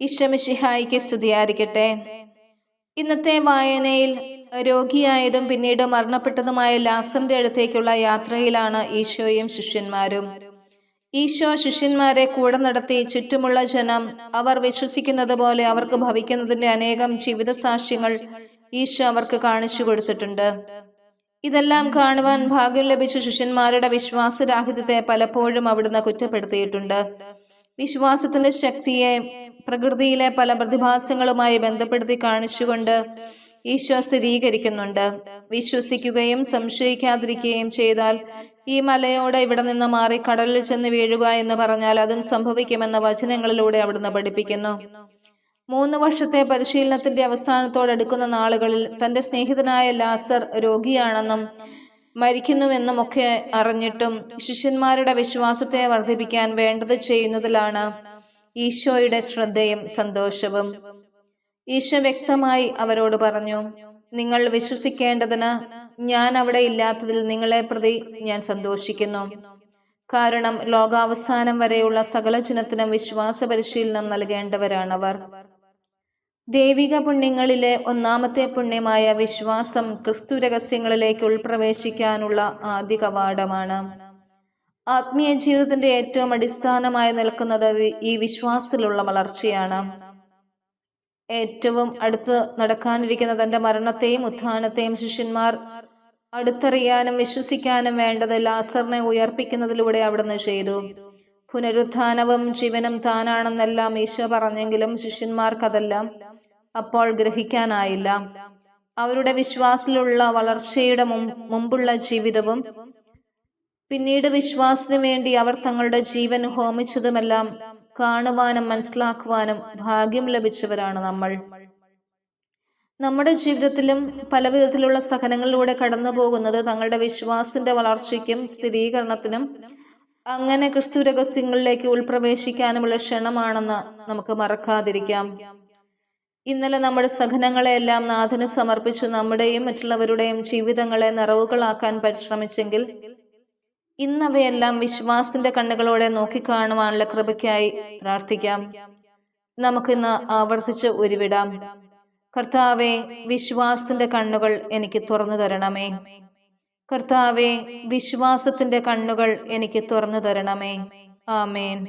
ഈശ്വമിഷിഹായിക്ക് സ്തുതിയായിരിക്കട്ടെ. ഇന്നത്തെ വായനയിൽ രോഗിയായതും പിന്നീട് മരണപ്പെട്ടതുമായ ലാസറിന്റെ അടുത്തേക്കുള്ള യാത്രയിലാണ് ഈശോയും ശിഷ്യന്മാരും. ഈശോ ശിഷ്യന്മാരെ കൂടെ നടത്തി ചുറ്റുമുള്ള ജനം അവർ വിശ്വസിക്കുന്നത് പോലെ അവർക്ക് ഭവിക്കുന്നതിന്റെ അനേകം ജീവിത സാക്ഷ്യങ്ങൾ ഈശോ അവർക്ക് കാണിച്ചു കൊടുത്തിട്ടുണ്ട്. ഇതെല്ലാം കാണുവാൻ ഭാഗ്യം ലഭിച്ച ശിഷ്യന്മാരുടെ വിശ്വാസരാഹിത്യത്തെ പലപ്പോഴും അവിടുന്ന് കുറ്റപ്പെടുത്തിയിട്ടുണ്ട്. വിശ്വാസത്തിന്റെ ശക്തിയെ പ്രകൃതിയിലെ പല പ്രതിഭാസങ്ങളുമായി ബന്ധപ്പെടുത്തി കാണിച്ചുകൊണ്ട് ഈശോ സ്ഥിരീകരിക്കുന്നുണ്ട്. വിശ്വസിക്കുകയും സംശയിക്കാതിരിക്കുകയും ചെയ്താൽ ഈ മലയോടെ ഇവിടെ നിന്ന് മാറി കടലിൽ ചെന്ന് വീഴുക എന്ന് പറഞ്ഞാൽ അതും സംഭവിക്കുമെന്ന വചനങ്ങളിലൂടെ അവിടുന്ന് പഠിപ്പിക്കുന്നു. മൂന്ന് വർഷത്തെ പരിശീലനത്തിന്റെ അവസാനത്തോടടുക്കുന്ന നാളുകളിൽ തന്റെ സ്നേഹിതനായ ലാസർ രോഗിയാണെന്നും മരിക്കുന്നുവെന്നും ഒക്കെ അറിഞ്ഞിട്ടും ശിഷ്യന്മാരുടെ വിശ്വാസത്തെ വർദ്ധിപ്പിക്കാൻ വേണ്ടത് ചെയ്യുന്നതിലാണ് ഈശോയുടെ ശ്രദ്ധയും സന്തോഷവും. ഈശോ വ്യക്തമായി അവരോട് പറഞ്ഞു നിങ്ങൾ വിശ്വസിക്കേണ്ടതിന് ഞാൻ അവിടെ ഇല്ലാത്തതിൽ നിങ്ങളെ പ്രതി ഞാൻ സന്തോഷിക്കുന്നു. കാരണം ലോകാവസാനം വരെയുള്ള സകല ചിഹ്നത്തിനും വിശ്വാസ പരിശീലനം നൽകേണ്ടവരാണവർ. ദൈവിക പുണ്യങ്ങളിലെ ഒന്നാമത്തെ പുണ്യമായ വിശ്വാസം ക്രിസ്തു രഹസ്യങ്ങളിലേക്ക് ഉൾപ്രവേശിക്കാനുള്ള ആദ്യ കവാടമാണ്. ആത്മീയ ജീവിതത്തിന്റെ ഏറ്റവും അടിസ്ഥാനമായി നിൽക്കുന്നത് ഈ വിശ്വാസത്തിലുള്ള വളർച്ചയാണ്. ഏറ്റവും അടുത്ത് നടക്കാനിരിക്കുന്ന തന്റെ മരണത്തെയും ഉത്ഥാനത്തെയും ശിഷ്യന്മാർ അടുത്തറിയാനും വിശ്വസിക്കാനും വേണ്ടത് ലാസറിനെ ഉയർപ്പിക്കുന്നതിലൂടെ അവിടുന്ന് ചെയ്തു. പുനരുത്ഥാനവും ജീവനും താനാണെന്നെല്ലാം ഈശോ പറഞ്ഞെങ്കിലും ശിഷ്യന്മാർക്കതെല്ലാം അപ്പോൾ ഗ്രഹിക്കാനായില്ല. അവരുടെ വിശ്വാസത്തിലുള്ള വളർച്ചയുടെ മുമ്പുള്ള ജീവിതവും പിന്നീട് വിശ്വാസത്തിനു വേണ്ടി അവർ തങ്ങളുടെ ജീവൻ ഹോമിച്ചതുമെല്ലാം കാണുവാനും മനസ്സിലാക്കുവാനും ഭാഗ്യം ലഭിച്ചവരാണ് നമ്മൾ. നമ്മുടെ ജീവിതത്തിലും പല വിധത്തിലുള്ള സഹനങ്ങളിലൂടെ കടന്നു പോകുന്നത് തങ്ങളുടെ വിശ്വാസത്തിന്റെ വളർച്ചയ്ക്കും സ്ഥിരീകരണത്തിനും അങ്ങനെ ക്രിസ്തു രഹസ്യങ്ങളിലേക്ക് ഉൾപ്രവേശിക്കാനുമുള്ള ക്ഷണമാണെന്ന് നമുക്ക് മറക്കാതിരിക്കാം. ഇന്നലെ നമ്മുടെ സഹനങ്ങളെല്ലാം നാഥന് സമർപ്പിച്ച് നമ്മുടെയും മറ്റുള്ളവരുടെയും ജീവിതങ്ങളെ നിറവുകളാക്കാൻ പരിശ്രമിച്ചെങ്കിൽ ഇന്നവയെല്ലാം വിശ്വാസത്തിന്റെ കണ്ണുകളോടെ നോക്കിക്കാണുവാനുള്ള കൃപയ്ക്കായി പ്രാർത്ഥിക്കാം. നമുക്കിന്ന് ആവർത്തിച്ച് ഉരുവിടാം. കർത്താവെ വിശ്വാസത്തിന്റെ കണ്ണുകൾ എനിക്ക് തുറന്നു തരണമേ. കർത്താവെ വിശ്വാസത്തിന്റെ കണ്ണുകൾ എനിക്ക് തുറന്നു തരണമേ. ആമേൻ.